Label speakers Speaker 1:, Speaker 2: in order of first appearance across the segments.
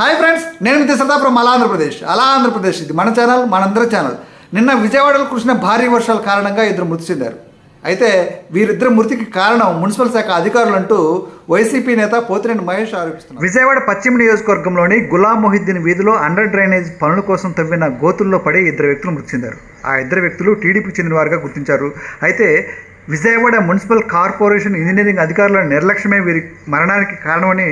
Speaker 1: Hi friends నేను మీ సదాపురం అలా ఆంధ్రప్రదేశ్. అలా ఆంధ్రప్రదేశ్ ఇది. మన ఛానల్ మనందరి ఛానల్. నిన్న విజయవాడలో కురిసిన భారీ వర్షాల కారణంగా ఇద్దరు మృతి చెందారు. అయితే వీరిద్దరు మృతికి కారణం మున్సిపల్ శాఖ అధికారులు అంటూ వైసీపీ నేత పోతిరెడ్డి మహేష్ ఆరోపిస్తున్నారు. విజయవాడ పశ్చిమ నియోజకవర్గంలోని గులాం మొహిద్దీన్ వీధిలో అండర్ డ్రైనేజ్ పనుల కోసం తవ్విన గోతుల్లో పడి ఇద్దరు వ్యక్తులు మృతి చెందారు. ఆ ఇద్దరు వ్యక్తులు టీడీపీకి చెందిన వారుగా గుర్తించారు. అయితే విజయవాడ మున్సిపల్ కార్పొరేషన్ ఇంజనీరింగ్ అధికారుల నిర్లక్ష్యమే వీరి మరణానికి కారణమని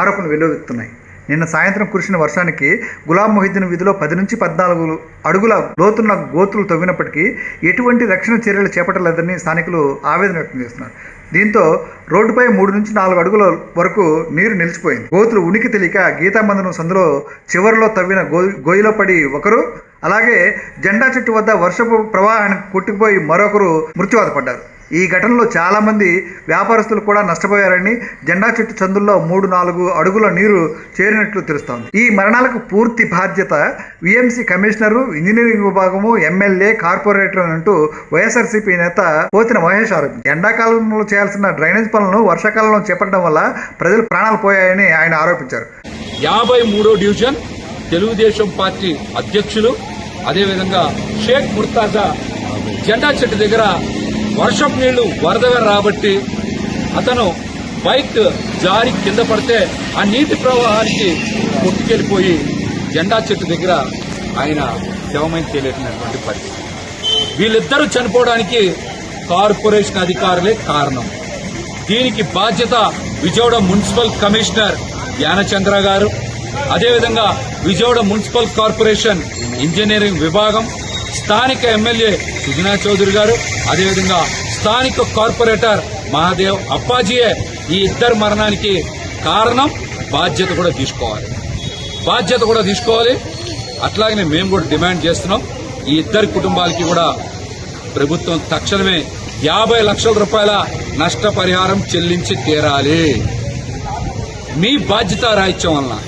Speaker 1: ఆరోపణలు వెల్లువెత్తున్నాయి. నిన్న సాయంత్రం కురిసిన వర్షానికి గులాం మొహిద్దీన్ వీధిలో పది నుంచి పద్నాలుగు అడుగుల లోతున్న గోతులు తవ్వినప్పటికీ ఎటువంటి రక్షణ చర్యలు చేపట్టలేదని స్థానికులు ఆవేదన వ్యక్తం చేస్తున్నారు. దీంతో రోడ్డుపై మూడు నుంచి నాలుగు అడుగుల వరకు నీరు నిలిచిపోయింది. గోతులు ఉనికి తెలియక గీతామందనం సందులో చివరిలో తవ్విన గో గోయిలో పడి ఒకరు అలాగే జెండా చెట్టు వద్ద వర్షపు ప్రవాహానికి కొట్టుకుపోయి మరొకరు మృత్యువాత పడ్డారు. ఈ ఘటనలో చాలామంది వ్యాపారస్తులు కూడా నష్టపోయారని జెండా చెట్టు చందుల్లో మూడు నాలుగు అడుగుల నీరు చేరినట్లు తెలుస్తోంది. ఈ మరణాలకు పూర్తి బాధ్యత విఎంసీ కమిషనరు ఇంజనీరింగ్ విభాగము ఎమ్మెల్యే కార్పొరేటర్ అంటూ వైఎస్ఆర్సీపీ నేత పోతిన మహేష్ ఆరోపించారు ఎండాకాలంలో చేయాల్సిన డ్రైనేజ్ పనులను వర్షాకాలంలో చేపట్టడం వల్ల ప్రజలు ప్రాణాలు పోయాయని ఆయన ఆరోపించారు.
Speaker 2: యాభై మూడో డివిజన్ తెలుగుదేశం పార్టీ అధ్యక్షులు అదేవిధంగా షేక్ ముర్తాజా జెండా చెట్టు దగ్గర వర్షం నీళ్ళు వరదగా రాబట్టి అతను బైక్ జారి కింద పడితే ఆ నీటి ప్రవాహానికి కొట్టుకెళ్ళిపోయి జెండా చెట్టు దగ్గర ఆయన శవమైన తేలేసినటువంటి పరిస్థితి. వీళ్ళిద్దరూ చనిపోవడానికి కార్పొరేషన్ అధికారులే కారణం. దీనికి బాధ్యత విజయవాడ మున్సిపల్ కమిషనర్ యానచంద్ర గారు. అదేవిధంగా విజయవాడ మున్సిపల్ కార్పొరేషన్ ఇంజనీరింగ్ విభాగం స్థానిక ఎమ్మెల్యే సుజనా చౌదరి గారు అదేవిధంగా స్థానిక కార్పొరేటర్ మహాదేవ్ అప్పాజీయే ఈ ఇద్దరు మరణానికి కారణం బాధ్యత కూడా తీసుకోవాలి. బాధ్యత కూడా తీసుకోవాలి. అట్లాగనే మేము కూడా డిమాండ్ చేస్తున్నాం. ఈ ఇద్దరి కుటుంబాలకి కూడా ప్రభుత్వం తక్షణమే యాభై లక్షల రూపాయల నష్టపరిహారం చెల్లించి తీరాలి. మీ బాధ్యత రాహిత్యం వలన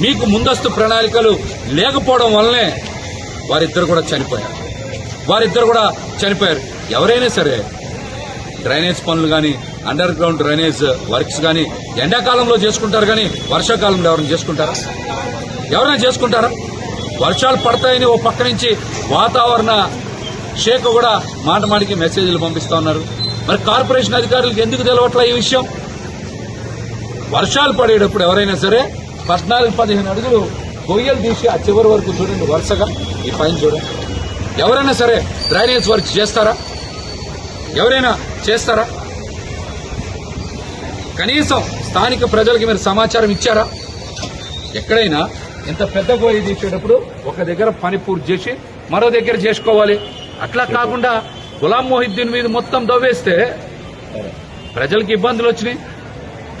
Speaker 2: మీకు ముందస్తు ప్రణాళికలు లేకపోవడం వల్లనే వారిద్దరు కూడా చనిపోయారు. వారిద్దరు కూడా చనిపోయారు. ఎవరైనా సరే డ్రైనేజ్ పనులు కానీ అండర్ గ్రౌండ్ డ్రైనేజ్ వర్క్స్ కానీ ఎండాకాలంలో చేసుకుంటారు కానీ వర్షాకాలంలో ఎవరైనా చేసుకుంటారా? ఎవరైనా చేసుకుంటారా? వర్షాలు పడతాయని ఓ పక్క నుంచి వాతావరణ శాఖ కూడా మాట మాటికి మెసేజ్లు పంపిస్తా ఉన్నారు. మరి కార్పొరేషన్ అధికారులకు ఎందుకు తెలవట్లా ఈ విషయం? వర్షాలు పడేటప్పుడు ఎవరైనా సరే పద్నాలుగు పదిహేను అడుగులు గొయ్యలు తీసి ఆ చివరి వరకు చూడండి వరుసగా. ఈ పైన చూడండి. ఎవరైనా సరే డ్రైనేజ్ వర్క్ చేస్తారా? ఎవరైనా చేస్తారా? కనీసం స్థానిక ప్రజలకి మీరు సమాచారం ఇచ్చారా? ఎక్కడైనా ఇంత పెద్ద గోయి తీసేటప్పుడు ఒక దగ్గర పని పూర్తి చేసి మరో దగ్గర చేసుకోవాలి. అట్లా కాకుండా గులాం మొహిద్దీన్ మీద మొత్తం దవ్వేస్తే ప్రజలకు ఇబ్బందులు వచ్చినాయి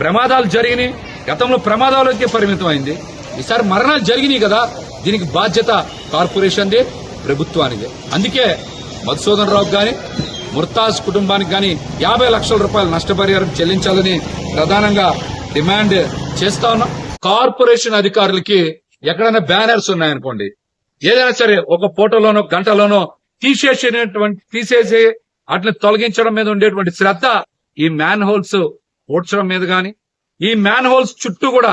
Speaker 2: ప్రమాదాలు జరిగినాయి. గతంలో ప్రమాదాలకే పరిమితం అయింది ఈసారి మరణాలు జరిగినాయి కదా దీనికి బాధ్యత కార్పొరేషన్ది ప్రభుత్వానిదే. అందుకే మధుసూదన్ రావు కానీ ముర్తాజ్ కుటుంబానికి కానీ యాభై లక్షల రూపాయల నష్టపరిహారం చెల్లించాలని ప్రధానంగా డిమాండ్ చేస్తా ఉన్నాం. కార్పొరేషన్ అధికారులకి ఎక్కడైనా బ్యానర్స్ ఉన్నాయనుకోండి ఏదైనా సరే ఒక ఫోటోలోనో గంటలోనో తీసేసినటువంటి తీసేసి వాటిని తొలగించడం మీద ఉండేటువంటి శ్రద్ధ ఈ మ్యాన్ హోల్స్ పూడ్చడం మీద గాని ఈ మ్యాన్ హోల్స్ చుట్టూ కూడా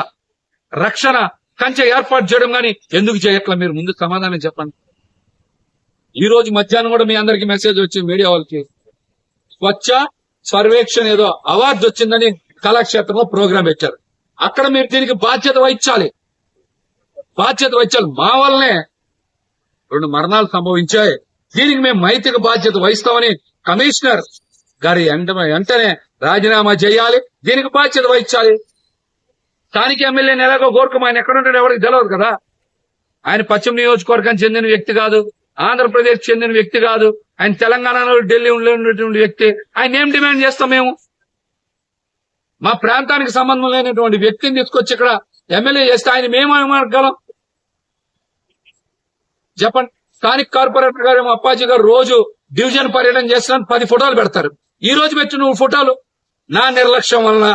Speaker 2: రక్షణ కంచె ఏర్పాటు చేయడం కానీ ఎందుకు చేయట్లా? మీరు ముందు సమాధానం చెప్పండి. ఈ రోజు మధ్యాహ్నం కూడా మీ అందరికి మెసేజ్ వచ్చింది మీడియా వాళ్ళకి. స్వచ్ఛ సర్వేక్షణ ఏదో అవార్డు వచ్చిందని కళాక్షేత్రంలో ప్రోగ్రాం పెట్టారు. అక్కడ మీరు దీనికి బాధ్యత వహించాలి. బాధ్యత వహించాలి. మా వల్లనే రెండు మరణాలు సంభవించాయి. దీనికి మేము మైత్రికి బాధ్యత వహిస్తామని కమిషనర్ గారి వెంట- వెంటనే రాజీనామా చేయాలి. దీనికి బాధ్యత వహించాలి. స్థానిక ఎమ్మెల్యేని ఎలాగో గోర్ఖం ఆయన ఎక్కడ ఉంటాడో ఎవరికి తెలియదు కదా. ఆయన పశ్చిమ నియోజకవర్గానికి చెందిన వ్యక్తి కాదు. ఆంధ్రప్రదేశ్ చెందిన వ్యక్తి కాదు. ఆయన తెలంగాణలో ఢిల్లీ ఉన్నటువంటి వ్యక్తి. ఆయన ఏం డిమాండ్ చేస్తాం మేము? మా ప్రాంతానికి సంబంధం లేనటువంటి వ్యక్తిని తీసుకొచ్చి ఇక్కడ ఎమ్మెల్యే చేస్తే ఆయన మేము చెప్పండి స్థానిక కార్పొరేటర్ గారు అప్పాజీ గారు రోజు డివిజన్ పర్యటన చేస్తున్నాను పది ఫోటోలు పెడతారు. ఈ రోజు పెట్టిన నువ్వు ఫోటోలు నా నిర్లక్ష్యం వలన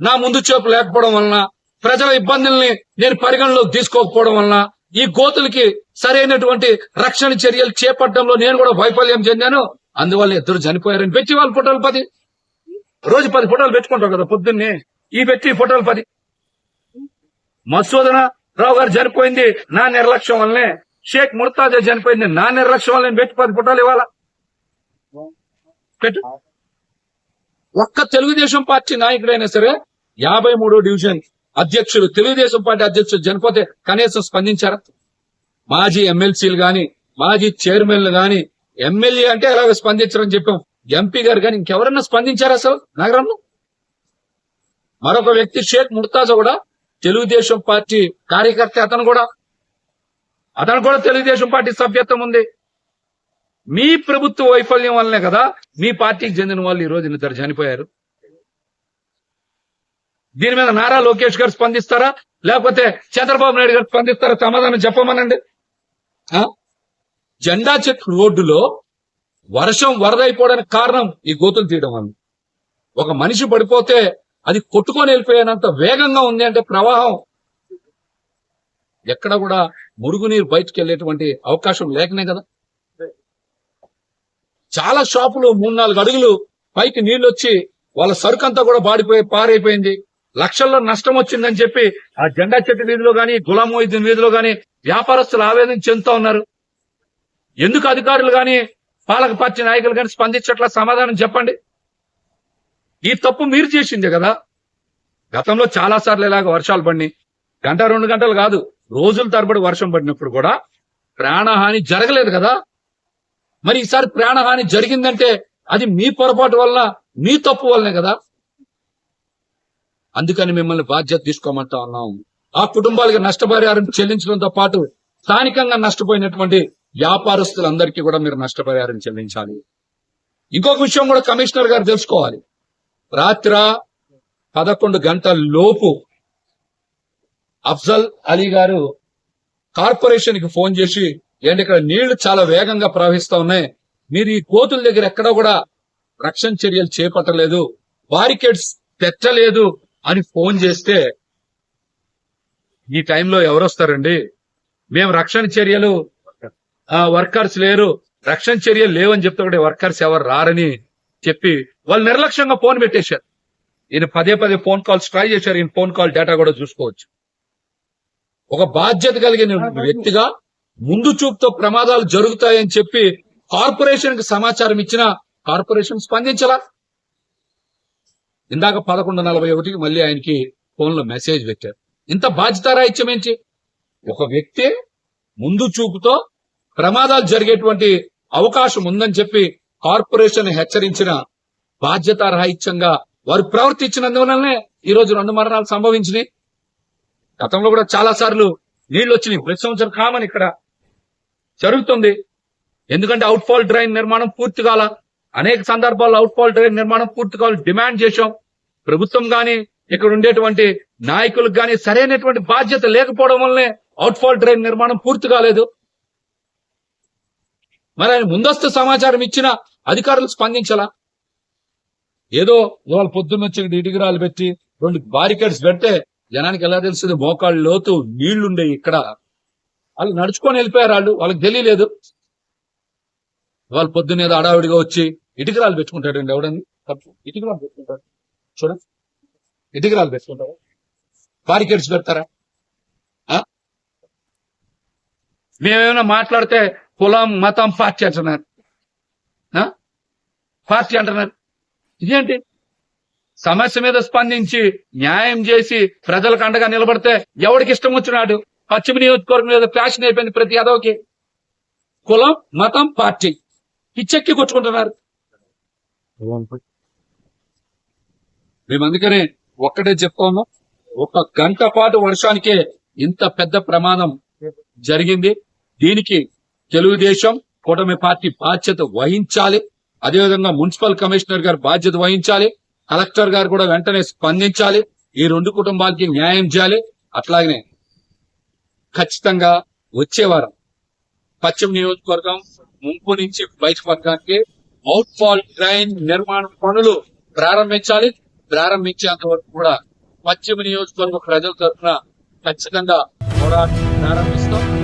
Speaker 2: నా ముందు చూపు లేకపోవడం వలన ప్రజల ఇబ్బందుల్ని నేను పరిగణలోకి తీసుకోకపోవడం వలన ఈ గోతులకి సరైనటువంటి రక్షణ చర్యలు చేపట్టడంలో నేను కూడా వైఫల్యం చెందాను. అందువల్ల ఇద్దరు చనిపోయారని పెట్టి వాళ్ళు ఫోటోలు పది. రోజు పది ఫోటోలు పెట్టుకుంటారు కదా పొద్దున్నే. ఈ పెట్టి ఫోటోలు పది. మసూదన రావు గారు చనిపోయింది నా నిర్లక్ష్యం వల్లనే. షేక్ ముర్తాజా చనిపోయింది నా నిర్లక్ష్యం వల్లనే పెట్టి పది ఫోటోలు ఇవ్వాలా? పెట్టు. ఒక్క తెలుగుదేశం పార్టీ నాయకుడైనా సరే యాభై మూడో డివిజన్ అధ్యక్షులు తెలుగుదేశం పార్టీ అధ్యక్షులు చనిపోతే కనీసం స్పందించారా? మాజీ ఎమ్మెల్సీలు గాని మాజీ చైర్మన్లు గాని ఎమ్మెల్యే అంటే ఎలాగ స్పందించరని చెప్పాం. ఎంపీ గారు కానీ ఇంకెవరన్నా స్పందించారా అసలు నగరంలో? మరొక వ్యక్తి షేక్ ముర్తాజా కూడా తెలుగుదేశం పార్టీ కార్యకర్త అతను కూడా. అతను కూడా తెలుగుదేశం పార్టీ సభ్యత్వం ఉంది. మీ ప్రభుత్వ వైఫల్యం వల్లనే కదా మీ పార్టీకి చెందిన వాళ్ళు ఈ రోజు ఇద్దరు చనిపోయారు దీని మీద నారా లోకేష్ గారు స్పందిస్తారా? లేకపోతే చంద్రబాబు నాయుడు గారు స్పందిస్తారా? సమాధానం చెప్పమనండి. ఆ? జెండా చెట్టు రోడ్డులో వర్షం వరద అయిపోవడానికి కారణం ఈ గోతులు తీయడం వల్ల. ఒక మనిషి పడిపోతే అది కొట్టుకొని వెళ్ళిపోయేంత వేగంగా ఉంది అంటే ప్రవాహం. ఎక్కడ కూడా మురుగునీరు బయటకు వెళ్ళేటువంటి అవకాశం లేకనే కదా. చాలా షాపులు మూడు నాలుగు అడుగులు పైకి నీళ్ళు వచ్చి వాళ్ళ సరుకు అంతా కూడా బాడిపోయి పారైపోయింది లక్షల్లో నష్టం వచ్చిందని చెప్పి ఆ జెండా చెట్టు వీధిలో గాని గులాం మొహిద్దీన్ వీధిలో గాని వ్యాపారస్తులు ఆవేదన చెందుతా ఉన్నారు. ఎందుకు అధికారులు గాని పాలక పార్టీ నాయకులు గాని స్పందించట్లా సమాధానం చెప్పండి. ఈ తప్పు మీరు చేసిందే కదా. గతంలో చాలా సార్లు ఇలాగ వర్షాలు పడినాయి. గంట రెండు గంటలు కాదు రోజుల తరబడి వర్షం పడినప్పుడు కూడా ప్రాణహాని జరగలేదు కదా. మరి ఈసారి ప్రాణహాని జరిగిందంటే అది మీ పొరపాటు వల్ల మీ తప్పు వల్లనే కదా? అందుకని మిమ్మల్ని బాధ్యత తీసుకోమంటా ఉన్నాం. ఆ కుటుంబాలకి నష్టపరిహారం చెల్లించడంతో పాటు స్థానికంగా నష్టపోయినటువంటి వ్యాపారస్తులందరికీ కూడా మీరు నష్టపరిహారం చెల్లించాలి. ఇంకొక విషయం కూడా కమిషనర్ గారు తెలుసుకోవాలి. రాత్ర పదకొండు గంటల లోపు అఫ్జల్ అలీ గారు కార్పొరేషన్కి ఫోన్ చేసి ఏంటి ఇక్కడ నీళ్ళు చాలా వేగంగా ప్రవహిస్తా ఉన్నాయి. మీరు ఈ కోతుల దగ్గర ఎక్కడో కూడా రక్షణ చర్యలు చేపట్టలేదు. బారికేడ్స్ తెచ్చలేదు అని ఫోన్ చేస్తే ఈ టైంలో ఎవరు వస్తారండి మేము రక్షణ చర్యలు వర్కర్స్ లేరు. రక్షణ చర్యలు లేవని చెప్తే కూడా వర్కర్స్ ఎవరు రారని చెప్పి వాళ్ళు నిర్లక్ష్యంగా ఫోన్ పెట్టేశారు. ఈయన పదే పదే ఫోన్ కాల్స్ ట్రై చేశారు. ఈయన ఫోన్ కాల్ డేటా కూడా చూసుకోవచ్చు. ఒక బాధ్యత కలిగిన వ్యక్తిగా ముందు చూపుతో ప్రమాదాలు జరుగుతాయని చెప్పి కార్పొరేషన్కి సమాచారం ఇచ్చిన కార్పొరేషన్ స్పందించలా. ఇందాక పదకొండు నలభై ఒకటికి మళ్ళీ ఆయనకి ఫోన్లో మెసేజ్ పెట్టారు. ఇంత బాధ్యతారాహిత్యం ఏంటి? ఒక వ్యక్తి ముందు చూపుతో ప్రమాదాలు జరిగేటువంటి అవకాశం ఉందని చెప్పి కార్పొరేషన్ హెచ్చరించిన బాధ్యతారాహిత్యంగా వారు ప్రవర్తించినందువలనే ఈ రోజు రెండు మరణాలు సంభవించినాయి. గతంలో కూడా చాలా సార్లు నీళ్ళు వచ్చినాయి. ప్రతి సంవత్సరం కామని ఇక్కడ. జరుగుతుంది. ఎందుకంటే అవుట్ ఫాల్ డ్రైన్ నిర్మాణం పూర్తి కాల అనేక సందర్భాల్లో అవుట్ ఫాల్ డ్రైన్ నిర్మాణం పూర్తి కావాలి డిమాండ్ చేశాం. ప్రభుత్వం గాని ఇక్కడ ఉండేటువంటి నాయకులకు గాని సరైనటువంటి బాధ్యత లేకపోవడం వల్లనే అవుట్ ఫాల్ డ్రైన్ నిర్మాణం పూర్తి కాలేదు. మరి ఆయన ముందస్తు సమాచారం ఇచ్చిన అధికారులు స్పందించాలా. ఏదో ఇవాళ పొద్దున్న వచ్చి పెట్టి రెండు బారికేడ్స్ పెడితే జనానికి ఎలా తెలుస్తుంది? మోకాళ్ళు లోతు నీళ్ళుండే ఇక్కడ. వాళ్ళు నడుచుకొని వెళ్ళిపోయారు వాళ్ళు. వాళ్ళకి తెలియలేదు. వాళ్ళు పొద్దున్న ఏదో అడావిడిగా వచ్చి ఇటుకరాలు పెట్టుకుంటాడండి ఎవడని తప్పు. ఇటుకరాలు పెట్టుకుంటాడు. చూడండి ఇటుకరాలు పెట్టుకుంటారా బారికేడ్స్ పెడతారా? ఆ? మేమేమైనా మాట్లాడితే కులం మతం పార్టీ అంటున్నారు. ఆ? పార్టీ అంటున్నారు. ఇదేంటి? సమస్య మీద స్పందించి న్యాయం చేసి ప్రజలకు అండగా నిలబడితే ఎవడికి ఇష్టం వచ్చినాడు? పశ్చిమ నియోజకవర్గం మీద ఫ్యాషన్ అయిపోయింది ప్రతి యాదవ్కి. కులం మతం పార్టీ. పిచ్చెక్కి కొట్టుకుంటున్నారు. మేము అందుకనే ఒక్కటే చెప్తాము ఒక గంట పాటు వర్షానికే ఇంత పెద్ద ప్రమాదం జరిగింది. దీనికి తెలుగుదేశం కూటమి పార్టీ బాధ్యత వహించాలి. అదేవిధంగా మున్సిపల్ కమిషనర్ గారు బాధ్యత వహించాలి. కలెక్టర్ గారు కూడా వెంటనే స్పందించాలి. ఈ రెండు కుటుంబాలకి న్యాయం చేయాలి. అట్లాగనే ఖచ్చితంగా వచ్చే వారం పశ్చిమ నియోజకవర్గం ముంపు నుంచి బయటపడడానికి అవుట్ ఫాల్ డ్రైన్ నిర్మాణ పనులు ప్రారంభించాలి. ప్రారంభించేంత వరకు కూడా పశ్చిమ నియోజకవర్గ ప్రజల తరఫున ఖచ్చితంగా పోరాటం ప్రారంభిస్తాం.